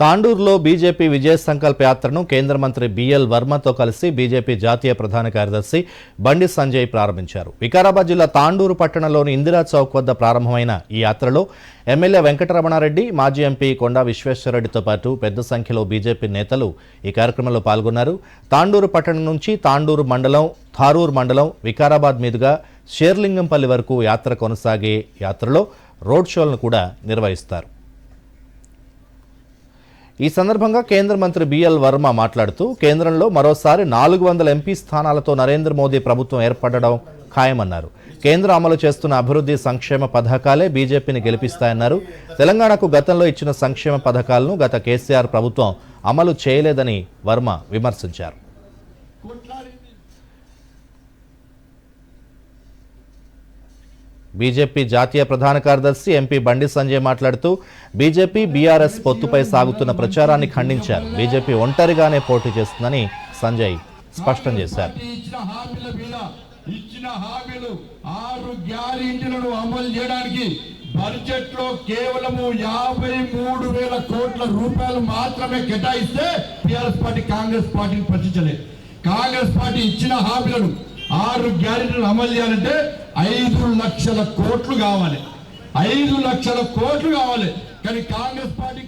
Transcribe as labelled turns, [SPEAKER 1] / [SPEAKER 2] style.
[SPEAKER 1] తాండూరులో BJP విజయ సంకల్ప యాత్రను కేంద్ర మంత్రి బిఎల్ వర్మతో కలిసి బీజేపీ జాతీయ ప్రధాన కార్యదర్శి బండి సంజయ్ ప్రారంభించారు. వికారాబాద్ జిల్లా తాండూరు పట్టణంలోని ఇందిరా చౌక్ వద్ద ప్రారంభమైన ఈ యాత్రలో ఎమ్మెల్యే వెంకటరమణారెడ్డి మాజీ ఎంపీ కొండా విశ్వేశ్వరరెడ్డితో పాటు పెద్ద సంఖ్యలో బీజేపీ నేతలు ఈ కార్యక్రమంలో పాల్గొన్నారు. తాండూరు పట్టణం నుంచి తాండూరు మండలం థారూర్ మండలం వికారాబాద్ మీదుగా షేర్లింగంపల్లి వరకు యాత్ర కొనసాగే యాత్రలో రోడ్ షోలను కూడా నిర్వహిస్తారు. ఈ సందర్భంగా కేంద్ర మంత్రి బిఎల్ వర్మ మాట్లాడుతూ కేంద్రంలో మరోసారి నాలుగు వందల ఎంపీ స్థానాలతో నరేంద్ర మోదీ ప్రభుత్వం ఏర్పడడం ఖాయమన్నారు. కేంద్రం అమలు చేస్తున్న అభివృద్ధి సంక్షేమ పథకాలే బీజేపీని గెలిపిస్తాయన్నారు. తెలంగాణకు గతంలో ఇచ్చిన సంక్షేమ పథకాలను గత కేసీఆర్ ప్రభుత్వం అమలు చేయలేదని వర్మ విమర్శించారు. బీజేపీ జాతీయ ప్రధాన కార్యదర్శి ఎంపీ బండి సంజయ్ మాట్లాడుతూ బీజేపీ బీఆర్ఎస్ పొత్తుపై సాగుతున్న ప్రచారాన్ని ఖండించారు. బీజేపీ ఒంటరిగానే పోటీ చేస్తుందని సంజయ్ స్పష్టం చేశారు.
[SPEAKER 2] ఇచ్చిన హామీలు ఆరు గ్యారెంటీలను అమలు చేయడానికి బడ్జెట్లో కేవలము యాభై మూడు వేల కోట్ల రూపాయలు మాత్రమే కేటాయిస్తే టిఆర్ఎస్ పార్టీ కాంగ్రెస్ పార్టీని ప్రశ్నించలేదు. కాంగ్రెస్ పార్టీ ఇచ్చిన హామీలను ఆరు గ్యారెంటీలు అమలు చేయాలంటే ఐదు లక్షల కోట్లు కావాలి. ఐదు లక్షల కోట్లు కావాలి. కానీ కాంగ్రెస్ పార్టీ